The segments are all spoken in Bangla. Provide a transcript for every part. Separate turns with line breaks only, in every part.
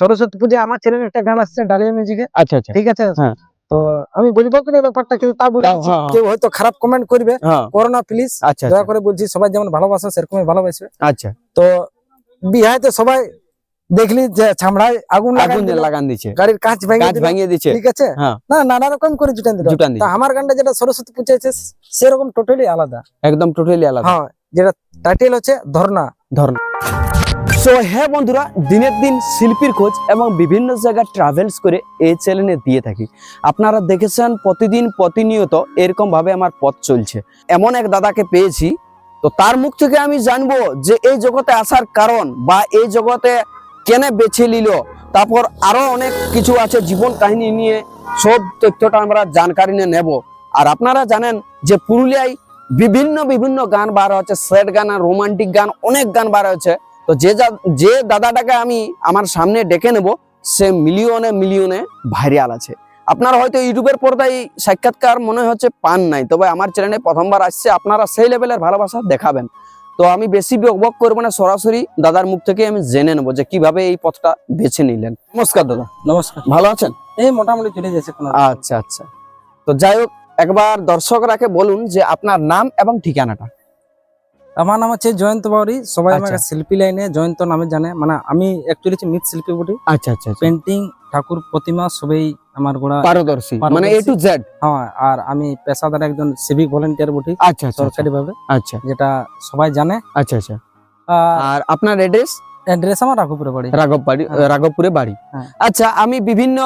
সরস্বতী পুজো। আমার চ্যানেলে একটা গান আসছে ডালিয়া মিউজিকে
আচ্ছা আচ্ছা।
ঠিক আছে?
হ্যাঁ।
তো আমি বলব কিনা ব্যাপারটা কিন্তু তা বলি
হ্যাঁ, হ্যাঁ।
কেউ হয়তো খারাপ কমেন্ট করবে। করোনা প্লিজ
আচ্ছা
দয়া
আচ্ছা
করে বলছি সবাই যেমন ভালোবাসে সেরকমই ভালোবাসবে।
আচ্ছা।
তো বিহাইতে সবাই দেখলি যে ছামড়ায় আগুন
আগুন লাগান দিচ্ছে।
গাড়ির কাঁচ ভেঙে
ভাঙিয়ে দিচ্ছে।
ঠিক আছে? না নানা রকম করে জুটান দিল।
জুটান দিচ্ছে।
আমার গানটা যেটা সরস্বতী পুজো আছে সেরকম টোটালি আলাদা।
একদম টোটালি আলাদা।
হ্যাঁ যেটা টাইটেল হচ্ছে ধর্না
ধরুন সো হ্যাঁ বন্ধুরা, দিনের দিন শিল্পীর খোঁজ এবং বিভিন্ন জায়গায় ট্রাভেলস করে এই চ্যানেলে দিয়ে থাকি। আপনারা দেখেছেন প্রতিদিন প্রতিনিয়ত এরকম ভাবে আমার পথ চলছে। এমন এক দাদাকে পেয়েছি, তো তার মুখ থেকে আমি জানব যে এই জগতে আসার কারণ বা এই জগতে কেন বেছে নিল, তারপর আরও অনেক কিছু আছে জীবন কাহিনী নিয়ে, সব তথ্যটা আমরা জানকারি নিয়ে নেব। আর আপনারা জানেন যে পুরুলিয়ায় বিভিন্ন বিভিন্ন গান বার হচ্ছে স্যাড গান আর রোমান্টিক গান, অনেক গান বার হচ্ছে। তো যে যে দাদাটাকে আমি আমার সামনে ডেকে নেব সে মিলিয়নে মিলিয়নে ভাইরাল আছে। আপনারা হয়তো ইউটিউবের পর্দায় সাক্ষাৎকার মনে হচ্ছে পান নাই তবে আমার চ্যানেলে প্রথমবার আসছে আপনারা সেই লেভেলের ভালোবাসা দেখাবেন। তো আমি বেশি বক করব না সরাসরি দাদার মুখ থেকে আমি জেনে নেব যে কীভাবে এই পথটা বেছে নিলেন। নমস্কার দাদা।
নমস্কার।
ভালো আছেন?
এই মোটামুটি চলে যাচ্ছে
আচ্ছা আচ্ছা। তো যাই হোক একবার দর্শকরাকে বলুন যে আপনার নাম এবং ঠিকানাটা।
আমার নাম হচ্ছে জয়ন্ত বাউরি। সবাই
আচ্ছা।
আমাকে শিল্পী লাইনে জয়ন্ত নামে জানে। মানে আমি অ্যাকচুয়ালি হচ্ছে মৃৎ শিল্পী বটি।
আচ্ছা আচ্ছা আচ্ছা।
পেন্টিং ঠাকুর প্রতিমা সবই আমার গোড়া।
পারদর্শী। মানে এ টু জেড
হ্যাঁ আর আমি পেশাদার একজন সিভিক ভলেন্টিয়ার বটি।
আচ্ছা আচ্ছা আচ্ছা।
সরকারি ভাবে
আচ্ছা।
যেটা সবাই জানে।
আচ্ছা আচ্ছা।
আর
আপনার অ্যাড্রেস
অ্যাড্রেস আমার রাঘুপুরে বাড়ি।
রাঘব বাড়ি
হ্যাঁ।
রাঘবপুরে বাড়ি।
হ্যাঁ।
আচ্ছা আমি বিভিন্ন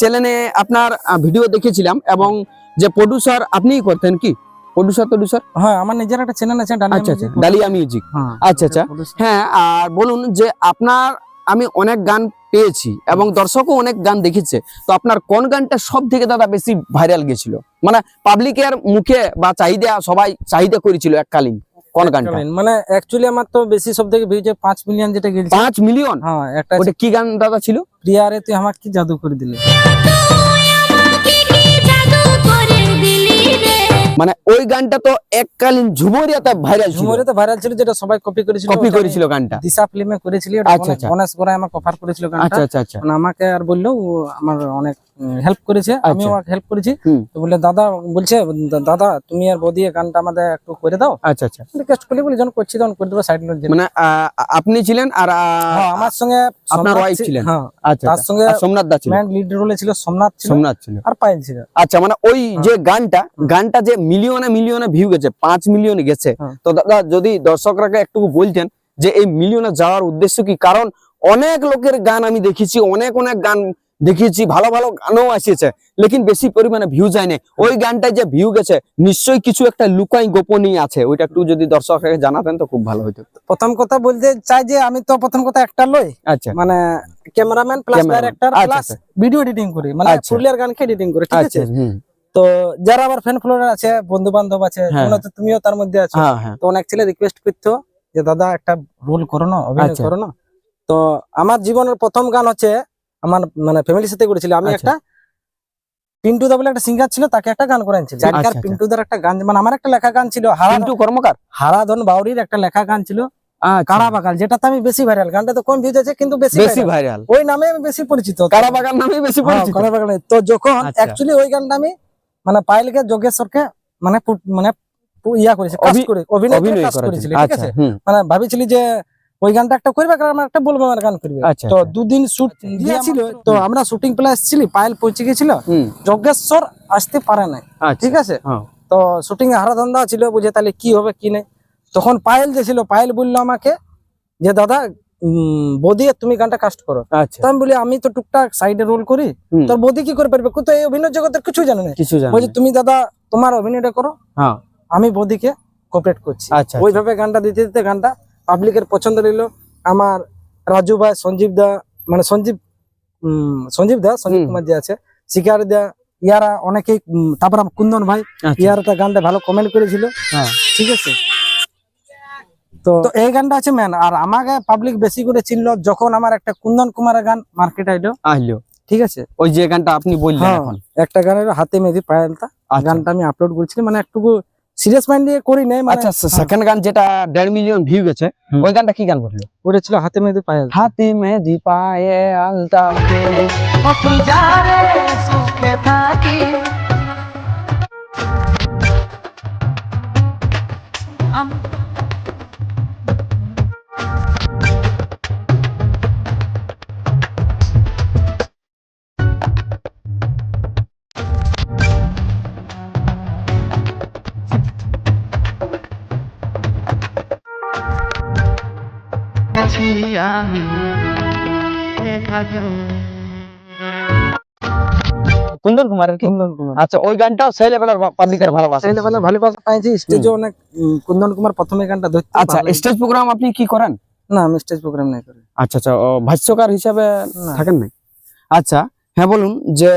চ্যানেলে আপনার ভিডিও দেখেছিলাম এবং যে প্রডিউসার আপনিই করতেন কি? Producer producer.
হ্যাঁ আমার নিজের একটা চ্যানেল আছে
আচ্ছা আচ্ছা। ডালিয়া মিউজিক
হ্যাঁ
আচ্ছা, আচ্ছা। হ্যাঁ আর বলুন যে আপনার আমি অনেক গান পেয়েছি এবং দর্শকও অনেক গান দেখেছে। তো আপনার কোন গানটা সব থেকে দাদা বেশি ভাইরাল গেছিল? মানে পাবলিকের মুখে বা চাহিদা সবাই চাহিদা করেছিল এককালীন। কোন গানটা?
মানে অ্যাকচুয়ালি আমার তো বেশি সব থেকে ভিউ মিলিয়ন যেটা গেছে।
পাঁচ মিলিয়ন
হ্যাঁ একটা
ওটা কি গান দাদা ছিল?
প্রিয়ারে তুই আমার কি জাদু করে দিলি?
মানে ওই গানটা তো এককালীন ঝুমরিয়াতে ভাইরাল ছিল।
ঝুমরিয়াতে ভাইরাল ছিল যেটা সবাই কপি করেছিল
কপি করেছিল গানটা।
দিশা ফিল্মে করেছিল ওটা
আচ্ছা,
গণেশ-
আচ্ছা।
গণেশ করে আমাকে অফার করেছিল গানটা।
আচ্ছা আচ্ছা। আচ্ছা
মানে আমাকে আর বলল আমার অনেক হেল্প করেছে আমিও
আচ্ছা।
হেল্প করেছি। তো বলে দাদা বলছে দাদা তুমি আর বদি গানটা আমাদের একটু করে দাও।
আচ্ছা আচ্ছা।
রিকোয়েস্ট করলি বলে যখন করছি তখন করে দেবো সাইড লোক
মানে আপনি ছিলেন আর
হ্যাঁ আমার সঙ্গে
আপনার
ছি-
ছিলেন?
হ্যাঁ
আচ্ছা
তার
আচ্ছা।
সঙ্গে
সোমনাথ দা ছিল
ম্যান লিড রোলে ছিল সোমনাথ ছিল
সোমনাথ ছিল।
আর পায়েল ছিল।
আচ্ছা মানে ওই যে গানটা গানটা যে মিলিয়নে মিলিয়নে ভিউ গেছে পাঁচ মিলিয়নে গেছে।
হ্যাঁ।
তো দাদা যদি দর্শকরাকে একটু বলতেন যে এই মিলিয়নে যাওয়ার উদ্দেশ্য কি? কারণ অনেক লোকের গান আমি দেখেছি অনেক অনেক গান দেখিয়েছি ভালো ভালো গানও আসিয়েছে লেকিন বেশি পরিমাণে ভিউ যায় না ওই গানটায় যে ভিউ গেছে নিশ্চয়ই কিছু একটা লুকাই গোপনীয় আছে ওইটা একটু যদি দর্শককে জানাতেন তো খুব ভালো হতো
প্রথম কথা বলতে চাই যে আমি তো প্রথম কথা একটা লই।
আচ্ছা।
মানে cameraman plus director plus. Video editing করি মানে
আচ্ছা।
পুরুলিয়ার গানকে এডিটিং করি ঠিক
আচ্ছা
আছে? তো যারা আমার ফ্যান ফলোয়ার আছে বন্ধু বান্ধব আছে
হ্যাঁ।
তোমরা তো তুমিও তার মধ্যে আছো
হ্যাঁ হ্যাঁ।
তো অনেক ছেলে রিকোয়েস্ট করতো যে দাদা একটা রোল করো না অভিনয়
আচ্ছা।
করো না। তো আমার জীবনের প্রথম গান হচ্ছে আমার মানে ফ্যামিলির সাথে করেছিল। আমি
আচ্ছা।
একটা পিন্টু দা বলে একটা সিঙ্গার ছিল তাকে একটা গান করে আনছিল
আচ্ছা, আচ্ছা।
পিন্টু দার একটা গান মানে আমার একটা লেখা গান ছিল
পিন্টু কর্মকার?
হারাধন বাউরির একটা লেখা গান ছিল। কারা বাগাল যেটাতে আমি বেশি ভাইরাল গানটা তো কম ভিউজ আছে কিন্তু বেশি
বেশি ভাইরাল
ওই নামে আমি বেশি পরিচিত।
কারাবাগান নামে বেশি
হ্যাঁ,
পরিচিত।
কারা বাগাল তো যখন। অ্যাকচুয়ালি ওই গানটা আমি মানে পাইলকে যোগেশ্বরকে মানে মানে ইয়া করেছি কাজ করে অভিনয়
করেছিল
ঠিক আছে? মানে ভাবিছিলি যে ওই গানটা একটা করবে কারণ আমার একটা বলব আমার গান করবে।
আচ্ছা,
তো
আচ্ছা।
দুদিন শুট দিয়েছিল তো আমরা শুটিং প্লে আসছিলি পায়েল পৌঁছে গেছিল যজ্ঞেশ্বর আসতে পারে নাই
আচ্ছা
ঠিক আছে?
হ্যাঁ।
তো শুটিং এ হারাধন্দা ছিল বুঝে তাহলে কি হবে কি নেই। তখন পায়েল যে ছিল পায়েল বলল আমাকে যে দাদা বৌদি তুমি গানটা কাস্ট করো।
আচ্ছা।
তো আমি বলি আমি তো টুকটাক সাইডে রোল করি। তোর বৌদি কি করে পারবে? তো এই অভিনয় জগতের কিছু জানে না
কিছু জানি
বলছি তুমি দাদা তোমার অভিনয়টা করো
হ্যাঁ।
আমি বৌদিকে কোঅপারেট করছি।
আচ্ছা।
ওইভাবে গানটা দিতে দিতে গানটা পাবলিকের পছন্দ রইল আমার রাজু ভাই সঞ্জীব দা মানে সঞ্জীব সঞ্জীব দা সঞ্জীব কুমার যে আছে শিকার দা ইয়ারা অনেকেই তারপর কুন্দন ভাই
আচ্ছা।
ইয়ারা গানটা ভালো কমেন্ট করেছিল।
হ্যাঁ।
ঠিক আছে? তো এই গানটা আছে মেন আর আমাকে পাবলিক বেশি করে চিনলো যখন আমার একটা কুন্দন কুমারের গান মার্কেট আইলো।
আসলো
ঠিক আছে?
ওই যে গানটা আপনি বললেন
হ্যাঁ,
এখন।
একটা গানের হাতে মেহেদি পায়ালতা।
আচ্ছা।
গানটা আমি আপলোড করেছিলাম। মানে একটু সিরিয়াস মাইন্ড দিয়ে করি নাই মানে
আচ্ছা সেকেন্ড গান যেটা দেড় মিলিয়ন ভিউ গেছে। ওই গানটা কি গান বলল?
ওটা ছিল হাতে মেহেদি পায়াল
হাতে মেহেদি পায়ে আলতা। কুন্দন কুমারের কি?
কুন্দন কুমার।
আচ্ছা ওই গানটাও সেই লেভেলের পাবলিকের ভালোবাসা।
লেভেলে ভালোবাসা পাইছি স্টেজে অনেক কুন্দন কুমার প্রথমে গানটা ধরতে
আচ্ছা স্টেজ প্রোগ্রাম আপনি কি করেন?
না আমি স্টেজ প্রোগ্রাম নাই করি।
আচ্ছা আচ্ছা ভাষ্যকার হিসাবে থাকেন নাই? আচ্ছা হ্যাঁ বলুন যে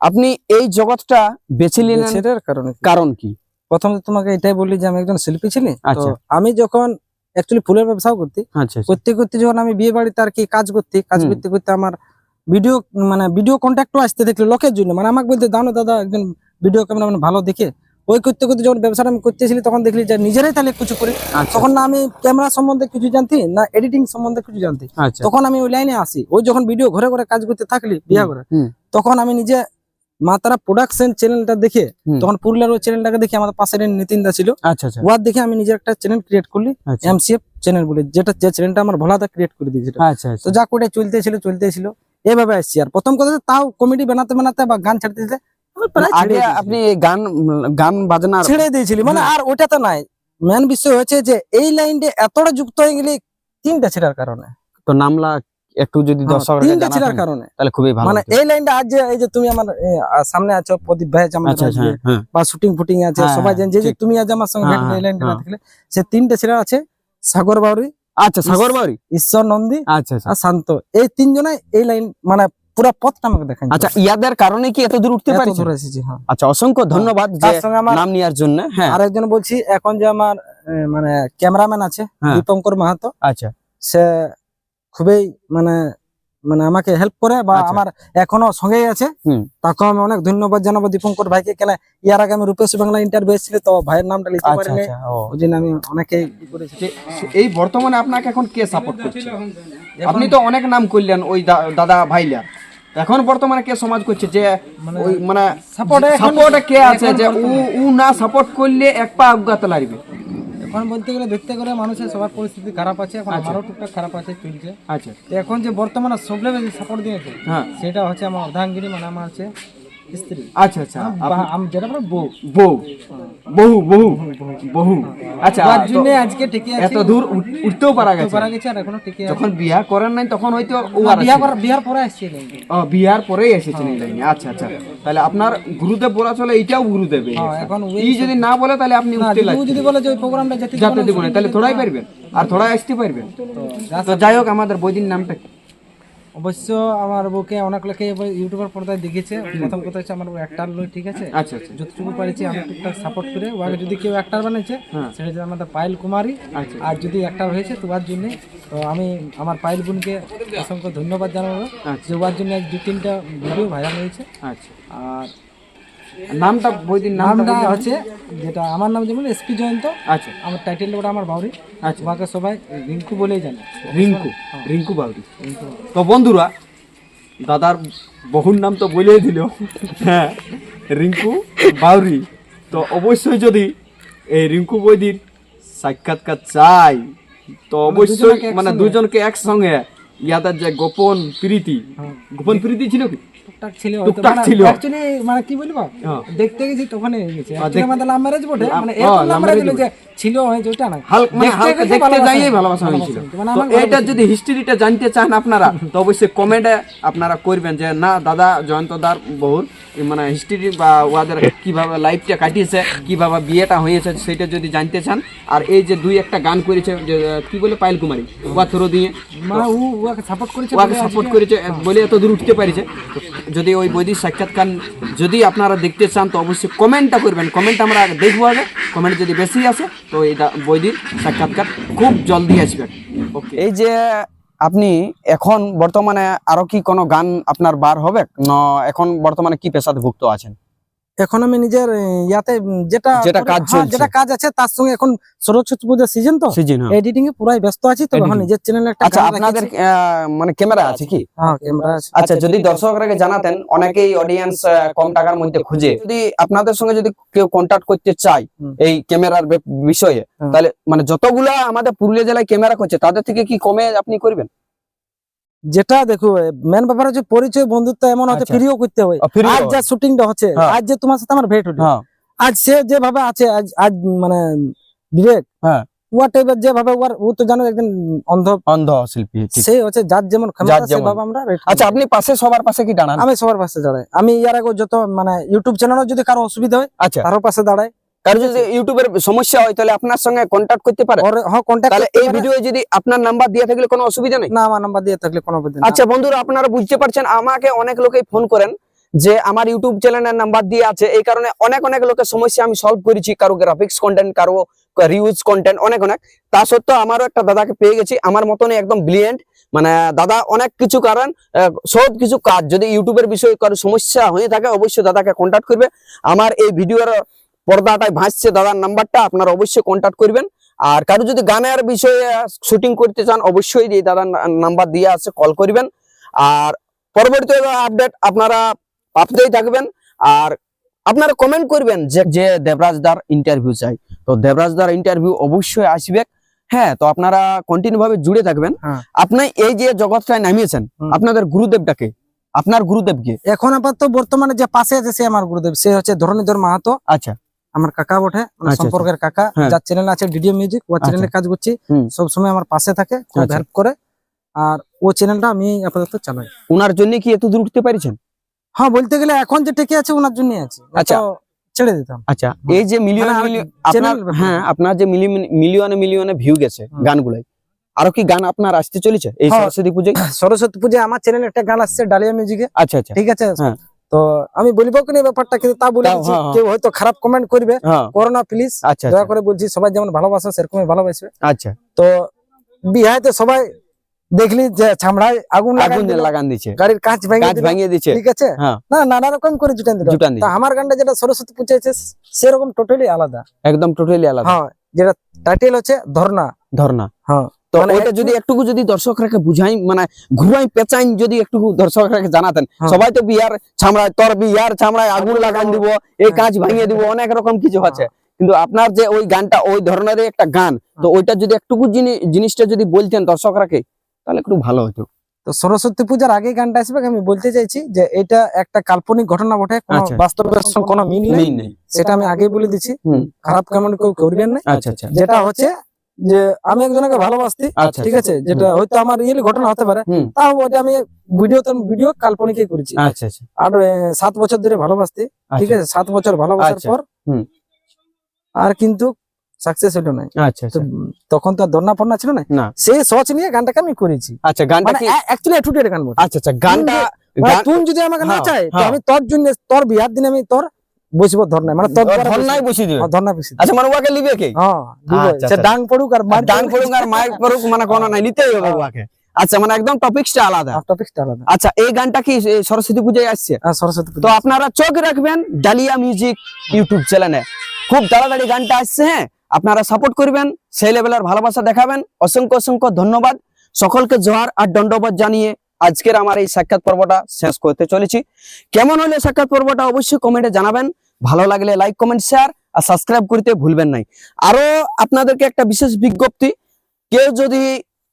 আপনি এই জগৎটা বেছে নিলেন
সেটার কারণে
কারণ কি?
প্রথমে তোমাকে এটাই বললি যে আমি একজন শিল্পী ছিলি।
আচ্ছা।
আমি যখন অ্যাকচুয়ালি ফুলের ব্যবসাও করতি।
আচ্ছা আচ্ছা।
করতে করতে যখন আমি বিয়ে বাড়িতে আর কি কাজ করতে কাজ করতে করতে আমার ভিডিও মানে ভিডিও কন্ট্যাক্টও আসতে দেখল লোকের জন্য। মানে আমাকে বলতে দাও না দাদা একজন ভিডিও ক্যামেরা মানে ভালো দেখে। ওই করতে করতে যখন ব্যবসাটা আমি করতেছিলি তখন দেখলি যে নিজেরাই তাহলে কিছু করি।
আচ্ছা
তখন না আমি ক্যামেরা সম্বন্ধে কিছু জানতি না এডিটিং সম্বন্ধে কিছু জানতি। তখন আমি ওই লাইনে আসি। ওই যখন ভিডিও ঘরে ঘরে কাজ করতে থাকলি বিয়া করে তখন আমি নিজে মাতারা প্রোডাকশন চ্যানেলটা দেখে তখন পুরুলিয়ার ওই চ্যানেলটাকে দেখে আমাদের পাশের নিতিন দা ছিল।
আচ্ছা আচ্ছা।
ওয়ার দেখে আমি নিজের একটা চ্যানেল ক্রিয়েট করলি এমসিএফ চ্যানেল বলে যেটা যে চ্যানেলটা আমার ভোলাতে ক্রিয়েট করে দিয়েছিল।
আচ্ছা
তো যা করে চলতেছিল চলতেছিল এইভাবে আসছি। আর প্রথম কথা তাও কমেডি বানাতে বানাতে বা গান ছাড়তে দিতে
আগে আপনি গান গান বাজনার
ছেড়ে দিয়েছিলি। মানে
হুম।
আর ওটাতে নাই। মেন বিষয় হচ্ছে যে এই লাইনটা এতটা যুক্ত হয়ে গেলি তিনটা ছেড়ার কারণে।
তো নামলা একটু যদি
হ্যাঁ,
দর্শক
কারণে।
তাহলে খুবই ভালো
মানে। এই লাইনটা আজ যে এই যে তুমি আমার সামনে আছো প্রদীপ ভাই
আচ্ছা হ্যাঁ, হ্যাঁ।
বা শুটিং ফুটিং আছে সবাই যে তুমি আজ আমার সঙ্গে এই লাইনটা না। থাকলে সে তিনটা ছেলে আছে সাগর বাউরি
আচ্ছা সাগর বাড়ি
ঈশ্বর নন্দী
আচ্ছা আচ্ছা।
আর শান্ত। এই তিনজনাই এই লাইন মানে পুরো পথটা আমাকে দেখান
আচ্ছা ইয়াদের কারণে কি এত দূর উঠতে আচ্ছা অসংখ্য ধন্যবাদ যে নাম নেওয়ার জন্য হ্যাঁ।
আরেকজন বলছি এখন যে আমার মানে ক্যামেরাম্যান আছে। দীপঙ্কর মাহাতো
আচ্ছা।
সে খুবই মানে মানে আমাকে হেল্প করে বা
আচ্ছা।
আমার এখনও সঙ্গেই আছে।
হুম।
তাকে আমি অনেক ধন্যবাদ জানাব। দীপঙ্কর ভাইকে কেন ইয়ার আগে আমি রূপেশ বাংলা ইন্টারভিউ এসেছিল তো ভাইয়ের নামটা লিখতে
আচ্ছা
পারিনি।
আচ্ছা
ওই জন্য আমি অনেকেই ই করেছি।
এই বর্তমানে আপনাকে এখন কে সাপোর্ট করছে? আপনি তো অনেক নাম করলেন ওই দা- দাদা ভাইলা এখন বর্তমানে কে সমাজ করছে? যে ওই মানে সাপোর্ট কে আছে? যে উ উ না সাপোর্ট করলে এক পা আগাতে লাগবে।
এখন বলতে গেলে দেখতে গেলে মানুষের সবার পরিস্থিতি খারাপ আছে এখন আমারও টুকটাক খারাপ আছে চলছে।
আচ্ছা।
এখন যে বর্তমানে সব লেভেল সাপোর্ট দিয়েছে
হ্যাঁ।
সেটা হচ্ছে আমার অর্ধাঙ্গিনী মানে আমার হচ্ছে স্ত্রী।
আচ্ছা আচ্ছা
যেটা বলে বউ।
বউ। বহু বহু বহু আচ্ছা
তার জন্য আজকে টিকে আছি।
এত দূর উঠতেও পারা গেছে।
করা গেছে আর এখনও টিকে আছে।
যখন বিয়া করেন নাই তখন হয়তো ও আর
বিয়া করার বিয়ার পরে আসছে
ও, বিয়ার পরেই এই লাইনে। আচ্ছা আচ্ছা। তাহলে আপনার গুরুদেব বলা চলে এইটাও গুরুদেব এই
হ্যাঁ, এখন
ই যদি না বলে তাহলে আপনি উঠতে
যদি যদি বলে যে ওই প্রোগ্রামটা যেতে
যাতে দিব না তাহলে থোড়াই পারবেন। আর থোড়াই আসতে পারবেন। তো যাই হোক আমাদের বৈদিন নামটা
অবশ্য আমার বউকে অনেক লোকে ইউটিউবের পর্দায় দেখেছে। প্রথম কথা হচ্ছে আমার একটার লোক ঠিক আছে?
আচ্ছা আচ্ছা।
যতটুকু পারিছি আমি টুকটাক সাপোর্ট করে ওকে যদি কেউ একটার বানাইছে
হ্যাঁ।
সেটা হচ্ছে আমাদের পায়েল কুমারী।
আচ্ছা
আর যদি একটার হয়েছে তো ওর জন্য তো আমি আমার পায়েল বোনকে অসংখ্য ধন্যবাদ জানাব।
আচ্ছা।
যে ওর জন্য দু তিনটা ভিডিও ভাইরাল হয়েছে।
আচ্ছা।
আর
নামটা বৈদিন নামটা
নামটা হচ্ছে যেটা আমার নাম যেমন এসপি জয়ন্ত
আচ্ছা।
আমার টাইটেল ওটা আমার বাউরি।
আচ্ছা।
ওকে সবাই রিঙ্কু বলেই জানে।
রিঙ্কু রিঙ্কু বাউরি। তো বন্ধুরা দাদার বহুর নাম তো বলেই দিল। হ্যাঁ রিঙ্কু বাউরি। তো অবশ্যই যদি এই রিঙ্কু বৈদির সাক্ষাৎকার চাই তো অবশ্যই মানে দুজনকে একসঙ্গে ইয়াদের যে গোপন প্রীতি গোপন প্রীতি ছিল কি?
টুকটাক ছিল
টুকটাক ছিল।
অ্যাকচুয়ালি মানে কি বলব
হ্যাঁ।
দেখতে গেছি তখন হয়ে গেছে ম্যারেজ বটে মানে
হ্যাঁ,
এরকম ম্যারেজ যে ছিল ওটা না।
হালকা মানে
দেখতে
যাইয়ে ভালোবাসা হয়েছিল।
মানে
তো যদি হিস্ট্রিটা জানতে চান আপনারা তো অবশ্যই কমেন্টে আপনারা করবেন যে না দাদা জয়ন্ত দার বহুর মানে হিস্ট্রি বা ওদের কীভাবে লাইফটা কাটিয়েছে কীভাবে বিয়েটা হয়েছে সেটা যদি জানতে চান। আর এই যে দুই একটা গান করেছে যে কি বলে পায়েল কুমারী ওয়া থ্রো দিয়ে।
ওকে সাপোর্ট করেছে
ওকে সাপোর্ট করেছে বলে এত দূর উঠতে পারিছে। যদি ওই বৈদিক সাক্ষাৎকার যদি আপনারা দেখতে চান তো অবশ্যই কমেন্টটা করবেন। কমেন্ট আমরা দেখব আগে। কমেন্ট যদি বেশি আসে তো এটা বৈদির সাক্ষাৎকার। খুব জলদি আসবে। ওকে এই যে আপনি এখন বর্তমানে আরও কি কোনো গান আপনার বার হবে? না, এখন বর্তমানে কি পেশাতে ভুক্ত আছেন?
এখন আমি নিজের ইয়াতে যেটা
যেটা কাজ
হ্যাঁ,
চলছে।
যেটা কাজ আছে তার সঙ্গে এখন সরস্বতী পূজার সিজন তো।
সিজন
এডিটিং এ পুরাই ব্যস্ত আছি তো এখন নিজের চ্যানেলে একটা
আচ্ছা আপনাদের মানে ক্যামেরা আছে কি?
হ্যাঁ ক্যামেরা আছে।
আচ্ছা যদি দর্শকরা জানাতেন অনেকেই অডিয়েন্স কম টাকার মধ্যে খুঁজে। যদি আপনাদের সঙ্গে যদি কেউ কন্টাক্ট করতে চায় এই ক্যামেরার বিষয়ে তাহলে মানে যতগুলা আমাদের পুরুলিয়া জেলায় ক্যামেরা করছে তাদের থেকে কি কমে আপনি করবেন?
যেটা দেখো মেন ব্যাপার হচ্ছে পরিচয় বন্ধুত্ব এমন হচ্ছে
আচ্ছা।
ফ্রিও করতে হয়। আজ যা শুটিংটা হচ্ছে
হ্যাঁ।
আজ যে তোমার সাথে আমার ভেট হলো
হ্যাঁ।
আজ সে যেভাবে আছে আজ আজ মানে বিবেক
হ্যাঁ।
টাইপের যেভাবে ও তো জানো অন্ধ
অন্ধ শিল্পী
হচ্ছে যার যেমন ক্ষমতা সেভাবে আমরা
আচ্ছা আপনি পাশে সবার পাশে কি দাঁড়ান?
আমি সবার পাশে দাঁড়াই। আমি ইয়ার আগে যত মানে ইউটিউব চ্যানেলে যদি কারও অসুবিধা হয়
আচ্ছা।
তারও পাশে দাঁড়াই।
কারও যদি ইউটিউবের সমস্যা হয় তাহলে আপনার সঙ্গে কন্টাক্ট করতে পারে।
হ্যাঁ কন্ট্যাক্ট
তাহলে এই ভিডিও যদি আপনার নাম্বার দিয়ে থাকলে কোনো অসুবিধা নেই?
না আমার নাম্বার দিয়ে থাকলে কোনো প্রবলেম
আচ্ছা বন্ধুরা আপনারা বুঝতে পারছেন আমাকে অনেক লোকেই ফোন করেন যে আমার ইউটিউব চ্যানেলের নাম্বার দিয়ে আছে। এই কারণে অনেক অনেক লোকের সমস্যা আমি সলভ করেছি কারও গ্রাফিক্স কন্টেন্ট কারও রিউজ কন্টেন্ট অনেক অনেক। তা সত্ত্বেও আমারও একটা দাদাকে পেয়ে গেছি। আমার মতনই একদম ব্রিলিয়েন্ট মানে দাদা অনেক কিছু কারণ সব কিছু কাজ। যদি ইউটিউবের বিষয়ে কারও সমস্যা হয়ে থাকে অবশ্যই দাদাকে কন্ট্যাক্ট করবে। আমার এই ভিডিওর পর্দাটায় ভাসছে দাদার নাম্বারটা আপনারা অবশ্যই কন্ট্যাক্ট করবেন। আর কারও যদি গানের বিষয়ে শুটিং করতে চান অবশ্যই এই দাদার নাম্বার দিয়ে আছে কল করবেন। আর পরবর্তী আপডেট আপনারা পাতেই থাকবেন। আর আপনারা কমেন্ট করবেন যে যে দেবরাজ দার ইন্টারভিউ চাই। তো দেবরাজ দার ইন্টারভিউ অবশ্যই আসবে। হ্যাঁ তো আপনারা কন্টিনিউ ভাবে জুড়ে থাকবেন।
হ্যাঁ।
আপনি এই যে জগৎটায় নামিয়েছেন আপনাদের গুরুদেবটাকে? আপনার গুরুদেবকে?
এখন আপাতত বর্তমানে যে পাশে আছে সে আমার গুরুদেব। সে হচ্ছে ধরণীধর মাহাতো।
আচ্ছা।
আমার কাকা বটে মানে
আচ্ছা,
সম্পর্কের কাকা
হ্যাঁ।
যার চ্যানেল আছে ডিডিও মিউজিক ও চ্যানেলে কাজ করছি সবসময় আমার পাশে থাকে খুব
আচ্ছা।
হেল্প করে। আর ও চ্যানেলটা আমি আপাতত চালাই।
ওনার জন্য কি এত দূর উঠতে পারছেন?
হ্যাঁ বলতে গেলে এখন যে টেকে আছে ওনার জন্য আছে।
আচ্ছা।
আচ্ছা। ছেড়ে দিতাম।
আচ্ছা এই যে মিলিয়ন
মানে
মিলিয়ন আপনার হ্যাঁ আপনার যে মিলিয়নে মিলিয়নে ভিউ গেছে। গানগুলাই আরও কি গান আপনার আসতে চলেছে? এই
হ্যাঁ।
সরস্বতী পুজোয়?
সরস্বতী পূজায় আমার চ্যানেলে একটা গান আসছে ডালিয়া মিউজিকে
আচ্ছা আচ্ছা।
ঠিক আছে?
হ্যাঁ।
তো আমি বলব কিনা ব্যাপারটা কিন্তু তা বলে
হ্যাঁ, হ্যাঁ।
কেউ হয়তো খারাপ কমেন্ট করবে।
হ্যাঁ।
করোনা প্লিজ
আচ্ছা
দয়া
আচ্ছা
করে বলছি সবাই যেমন ভালোবাসে সেরকমই ভালোবাসবে।
আচ্ছা।
তো বিহাইতে সবাই দেখলি যে ছামড়ায় আগুন
আগুন লাগান দিচ্ছে।
গাড়ির কাঁচ দিল,
ভাঙিয়ে দিচ্ছে।
ঠিক আছে। না নানা রকম করে জুটান দিল। তা আমার গানটা যেটা সরস্বতী পূজাইছে সেরকম টোটালি আলাদা।
একদম টোটালি আলাদা।
হ্যাঁ যেটা টাইটেল হচ্ছে ধর্না
ধর্না
হ্যাঁ।
তো ওইটা যদি একটুকু যদি দর্শকরাকে বুঝাই মানে ঘুরাই পেঁচাই যদি একটু দর্শকরাকে জানাতেন
হ্যাঁ।
সবাই তো বিয়ার ছামড়ায় তোর বিয়ার ছামড়ায় আগুন লাগান দিব এই কাজ ভাঙিয়ে দিব অনেক রকম কিছু আছে। কিন্তু আপনার যে ওই গানটা ওই ধরনের একটা গান তো ওইটা যদি একটুকু জিনিসটা যদি বলতেন দর্শকরাকে তাহলে একটু ভালো হতো।
তো সরস্বতী পূজার আগে গানটা আসবে আমি বলতে চাইছি যে এটা একটা কাল্পনিক ঘটনা বটে কোনো
আচ্ছা।
বাস্তবের সঙ্গে কোনো মিল নেই। সেটা আমি আগেই বলে দিচ্ছি। খারাপ কেমন কেউ করবেন না।
আচ্ছা আচ্ছা।
যেটা হচ্ছে যে আমি একজনকে ভালোবাসতি
আচ্ছা
ঠিক আছে? যেটা হয়তো আমার রিয়েলি ঘটনা হতে পারে। তাও ওটা আমি ভিডিও তো ভিডিও কাল্পনিকই করেছি।
আচ্ছা আচ্ছা।
আর সাত বছর ধরে ভালোবাসতি ঠিক আছে? সাত বছর ভালোবাসার
আচ্ছা।
পর আর কিন্তু সাকসেস হলো না
আচ্ছা
তো
আচ্ছা
তখন তো আর দন্না ফন্না ছিল না?
না।
সেই সচ নিয়ে গানটাকে আমি করেছি।
আচ্ছা গানটা
অ্যাকচুয়ালি এটুটের গান
আচ্ছা আচ্ছা গানটা
তুই যদি আমাকে না চাই। আমি তোর জন্য তোর বিয়ার দিনে আমি তোর বসবো ধর্নায় মানে
ধর্নায়। দিবে।
হ্যাঁ, বসি
আচ্ছা মানে ওকে লিবে কে?
হ্যাঁ
আচ্ছা, আচ্ছা।
ডাং পড়ুক আর মার
ডান পড়ুক। আর মাইক পড়ুক মানে কোনো নাই নিতেই হবে ওকে আচ্ছা মানে একদম টপিকসটা আলাদা।
টপিকটা আলাদা।
আচ্ছা এই গানটা কি সরস্বতী পূজায় আসছে?
আর সরস্বতী
তো আপনারা চোখ রাখবেন ডালিয়া মিউজিক ইউটিউব চ্যানেলে। খুব তাড়াতাড়ি গানটা আসছে হ্যাঁ? আপনারা সাপোর্ট করবেন সেই লেভেলের ভালোবাসা দেখাবেন। অসংখ্য অসংখ্য ধন্যবাদ। সকলকে জোহার আর দণ্ডবাদ জানিয়ে আজকের আমার এই সাক্ষাৎ পর্বটা শেষ করতে চলেছি। কেমন হলে সাক্ষাৎ পর্বটা অবশ্যই কমেন্টে জানাবেন। ভালো লাগলে লাইক কমেন্ট শেয়ার আর সাবস্ক্রাইব করতে ভুলবেন নাই। আরও আপনাদেরকে একটা বিশেষ বিজ্ঞপ্তি কেউ যদি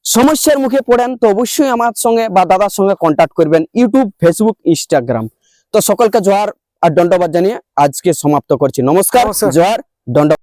সমস্যার মুখে পড়েন তো অবশ্যই আমার সঙ্গে বা দাদার সঙ্গে কন্ট্যাক্ট করবেন ইউটিউব ফেসবুক ইনস্টাগ্রাম তো সকলকে জোহার আর দণ্ডবাদ জানিয়ে আজকে সমাপ্ত করছি। নমস্কার
জোয়ার
জোহার দণ্ড